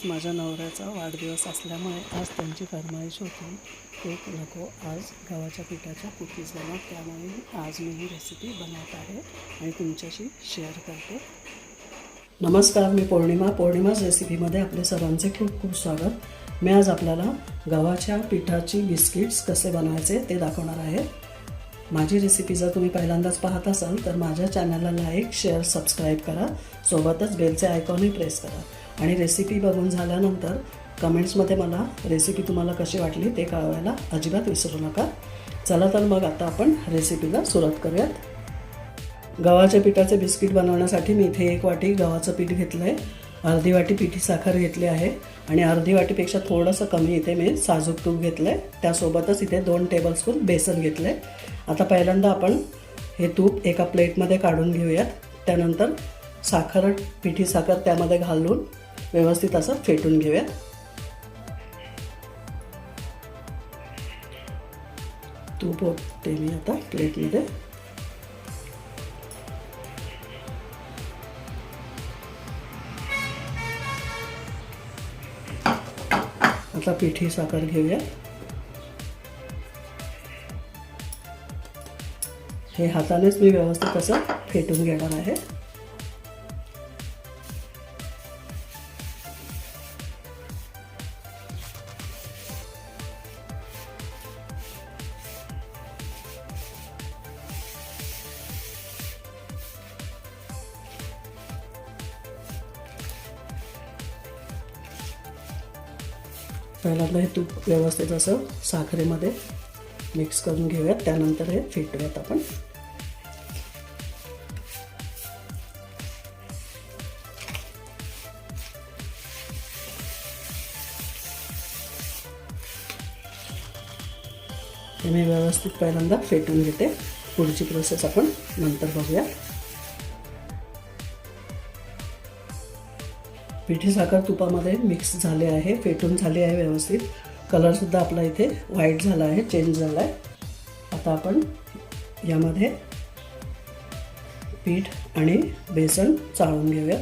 आज माझ्या नवऱ्याचा वाढदिवस असल्यामुळे आज त्यांची फरमाईश होती केक नको आज गव्हाच्या पिठाच्या कुकीज बनव त्यामुळे आज मी ही रेसिपी बनवत आहे आणि तुमच्याशी शेअर करते. नमस्कार मी पौर्णिमा. पौर्णिमाच रेसिपीमध्ये आपले सर्वांचे खूप खूप स्वागत. मी आज आपल्याला गव्हाच्या पिठाची बिस्किट्स कसे बनवायचे ते दाखवणार आहे. माझी रेसिपी जर तुम्ही पहिल्यांदाच पाहत असाल तर माझ्या चॅनलला लाईक शेअर सबस्क्राईब करा. सोबतच बेलचे आयकॉनही प्रेस करा. आणि रेसिपी बघून झाल्यानंतर कमेंट्समध्ये मला रेसिपी तुम्हाला कशी वाटली ते कळवायला अजिबात विसरू नका. चला तर मग आता आपण रेसिपीला सुरुवात करूयात. गव्हाच्या पिठाचे बिस्किट बनवण्यासाठी मी इथे एक वाटी गव्हाचं पीठ घेतलं आहे अर्धी वाटी पिठी साखर घेतली आहे आणि अर्धी वाटीपेक्षा थोडंसं कमी इथे मी साजूक तूप घेतलं आहे त्यासोबतच इथे दोन टेबलस्पून बेसन घेतलं आहे आता पहिल्यांदा आपण हे तूप एका प्लेटमध्ये काढून घेऊयात. त्यानंतर साखर पिठी साखर त्यामध्ये घालून व्यवस्थित असं फेटून घेऊयात तूप ओतते मी आता प्लेटमध्ये. आता पिठी साखर घेऊया. हे हातानेच मी व्यवस्थित असं फेटून घेणार आहे. पहिल्यांदा हे तूप व्यवस्थित असं साखरेमध्ये मिक्स करून घेऊयात. त्यानंतर हे फेटूयात आपण. ते मी व्यवस्थित पहिल्यांदा फेटून घेते. पुढची प्रोसेस आपण नंतर बघूया. पिठी साखर तुपामध्ये मिक्स झाले आहे फेटून झाले आहे व्यवस्थित. कलरसुद्धा आपला इथे व्हाईट झाला आहे चेंज झाला आहे आता आपण यामध्ये पीठ आणि बेसन चाळून घेऊया.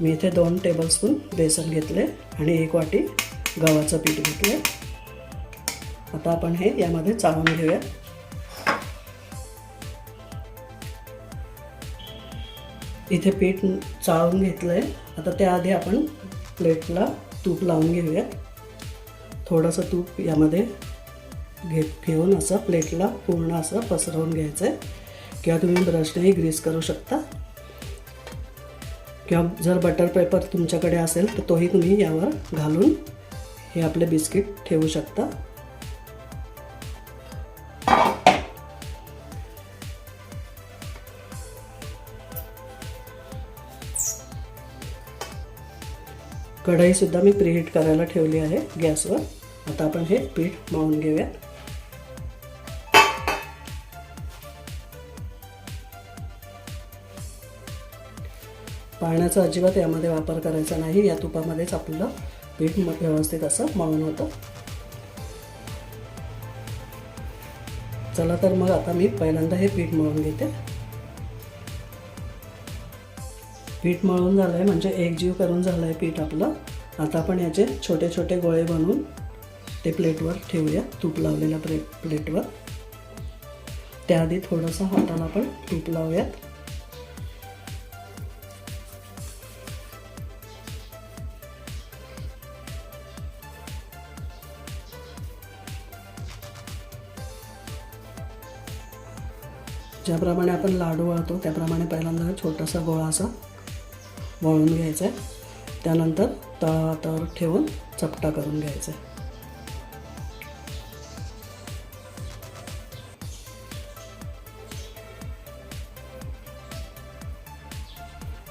मी इथे दोन टेबलस्पून बेसन घेतले आणि एक वाटी गव्हाचं पीठ घेतले आता आपण हे यामध्ये चाळून घेऊया. इथे पीठ चाळून घेतलं आहे आता त्याआधी आपण प्लेटला तूप लावून घेऊयात. थोडंसं तूप यामध्ये घे घेऊन असं प्लेटला पूर्ण असं पसरवून घ्यायचं आहे किंवा तुम्ही ब्रशनेही ग्रीस करू शकता. किंवा जर बटर पेपर तुमच्याकडे असेल तर तोही तुम्ही यावर घालून हे आपले बिस्किट ठेवू शकता. कढईसुद्धा मी प्रीहीट करायला ठेवली आहे गॅसवर. आता आपण हे पीठ मळून घेऊया. पाण्याचा अजिबात यामध्ये वापर करायचा नाही. या तुपामध्येच आपलं पीठ व्यवस्थित असं मळून होतं. चला तर मग आता मी पहिल्यांदा हे पीठ मळून घेते. पीठ मळून झालं आहे म्हणजे एकजीव करून झालं आहे पीठ आपलं. आता आपण याचे छोटे छोटे गोळे बनवून ते प्लेटवर ठेवूया तूप लावलेल्या प्ले प्लेटवर. त्याआधी थोडंसं हाताला आपण तूप लावूयात. ज्याप्रमाणे आपण लाडू वळतो त्याप्रमाणे पहिल्यांदा छोटासा गोळा असा वळून घ्यायचं आहे. त्यानंतर तळावर ठेवून चपटा करून घ्यायचा आहे.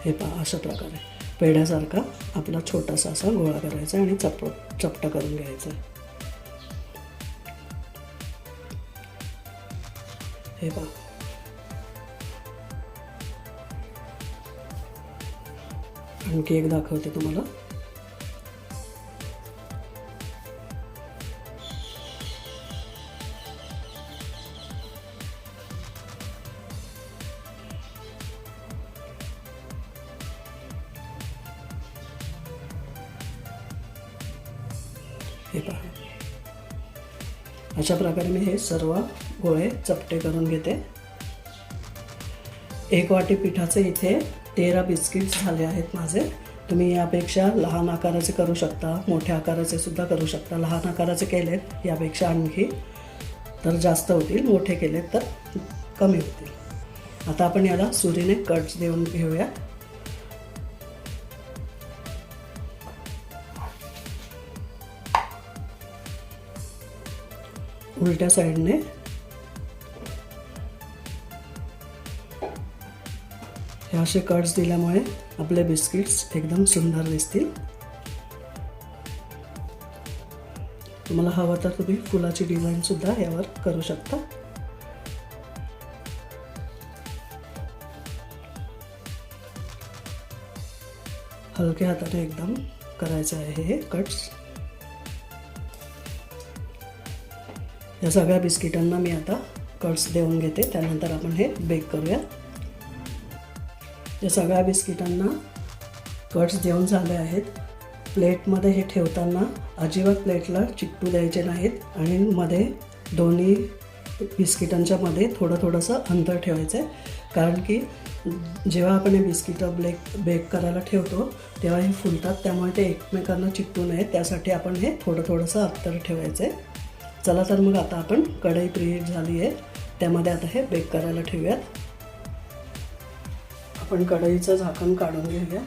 हे पहा अशा प्रकारे. पेढ्यासारखा आपला छोटासा असा गोळा करायचा आणि चप चपटा करून घ्यायचा हे पहा आणखी एक दाखवते तुम्हाला. हे पहा. अशा प्रकारे मी हे सर्व गोळे चपटे करून घेते. एक वाटी पिठाचे इथे तेरा बिस्किट्स झाले आहेत माझे. तुम्ही यापेक्षा लहान आकाराचे करू शकता मोठ्या आकाराचे सुद्धा करू शकता. लहान आकाराचे केलेत यापेक्षा आणखी तर जास्त होतील मोठे केलेत तर कमी होतील. आता आपण याला सुरीने कट्स देऊन घेऊया. उलट्या साईडने हे असे कट्स दिल्यामुळे आपले बिस्किट्स एकदम सुंदर दिसतील. तुम्हाला हवं तर तुम्ही फुलाची डिझाईन सुद्धा यावर करू शकता. हलक्या हाताने एकदम करायचं आहे हे कट्स या सगळ्या बिस्किटांना मी आता कट्स देऊन घेते. त्यानंतर आपण हे बेक करूया. या सगळ्या बिस्किटांना कट्स देऊन झाले आहेत. प्लेटमध्ये हे ठेवताना अजिबात प्लेटला चिकटू द्यायचे नाहीत आणि मध्ये दोन्ही बिस्किटांच्या मध्ये थोडं थोडंसं अंतर ठेवायचं आहे कारण की जेव्हा आपण हे बिस्किटं ब्लेक बेक करायला ठेवतो तेव्हा हे फुलतात त्यामुळे ते एकमेकांना चिकटू नये त्यासाठी आपण हे थोडं थोडंसं अंतर ठेवायचं आहे चला तर मग आता आपण कढई प्रीहीट झाली आहे त्यामध्ये आता हे बेक करायला ठेवूयात. आपण कढईचं झाकण काढून घेऊया.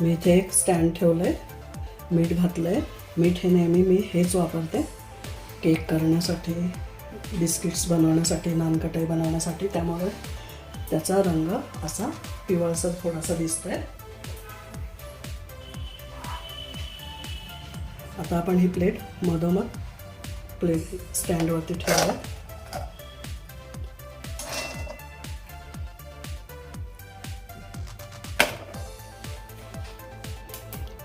मी इथे एक स्टँड ठेवलंय. मीठ घातलंय. मीठ हे नेहमी मी हेच वापरते. केक करण्यासाठी बिस्किट्स बनवण्यासाठी नानकटाई बनवण्यासाठी त्यामुळे त्याचा रंग असा पिवळसर थोडासा दिसतोय. आता आपण ही प्लेट मधोमध प्लेट स्टँडवरती ठेवूया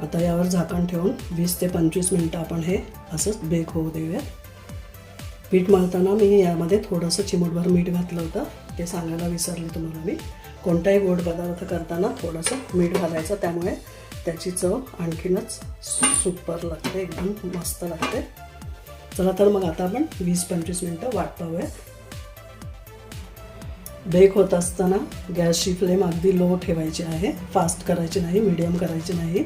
आता यावर झाकण ठेवून वीस ते पंचवीस मिनटं आपण हे असंच बेक होऊ देऊया पीठ मळताना मी यामध्ये थोडंसं चिमूटभर मीठ घातलं होतं. ते सांगायला विसरले तुम्हाला मी. कोणताही गोड पदार्थ करताना थोडंसं मीठ घालायचं. त्यामुळे त्याची चव आणखीनच सुपर लागते एकदम मस्त लागते. चला तर मग आता आपण वीस पंचवीस मिनटं वाट पाहूया. बेक होत असताना गॅसची फ्लेम अगदी लो ठेवायची आहे. फास्ट करायची नाही मिडियम करायची नाही.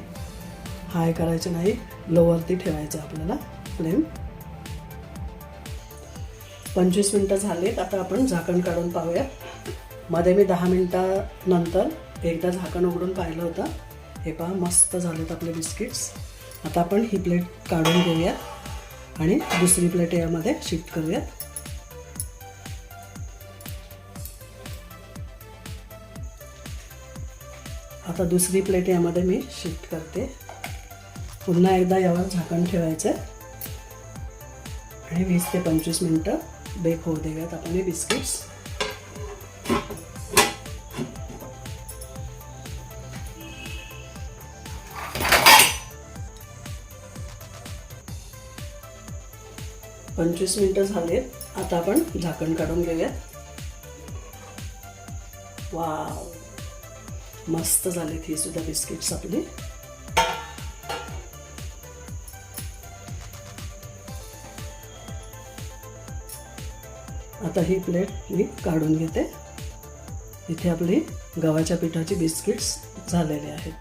हाय करायचे नाही लोवरती ठेवायचं आपल्याला फ्लेम पंचवीस मिनटं झालेत आता आपण झाकण काढून पाहूया. मध्ये मी दहा मिनटानंतर एकदा झाकण उघडून पाहिलं होतं. हे पहा मस्त झालेत आपले बिस्किट्स. आता आपण ही प्लेट काढून घेऊया. आणि दुसरी प्लेट यामध्ये शिफ्ट करूयात. आता दुसरी प्लेट यामध्ये मी शिफ्ट करते. पुन्हा एकदा यावर झाकण ठेवायचं आणि वीस ते पंचवीस मिनटं बेक होऊ देऊयात आपण हे बिस्किट्स पंचवीस मिनटं झालेत. आता आपण झाकण काढून घेऊयात. वाव. मस्त झालेत ही सुद्धा बिस्किट्स आपली. आता ही प्लेट मी काढून घेते. इथे आपली गव्हाच्या पिठाची बिस्किट्स झालेले आहेत.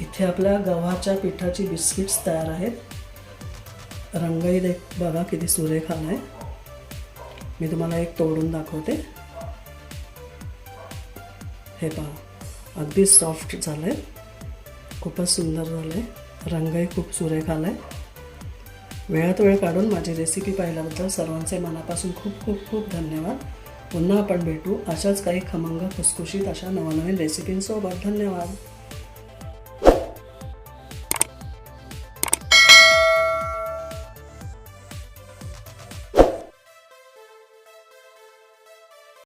इथे आपल्या गव्हाच्या पिठाची बिस्किट्स तयार आहेत. रंगही देख बघा किती सुरेख आला आहे. मी तुम्हाला एक तोडून दाखवते. हे पहा अगदी सॉफ्ट झालं आहे खूपच सुंदर झालं आहे रंगही खूप सुरेख आला आहे. वेळात वेळ काढून माझी रेसिपी पाहिल्याबद्दल सर्वांचे मनापासून खूप खूप खूप धन्यवाद. पुन्हा आपण भेटू अशाच काही खमंग खुसखुशीत अशा नवनवीन रेसिपींसोबत धन्यवाद.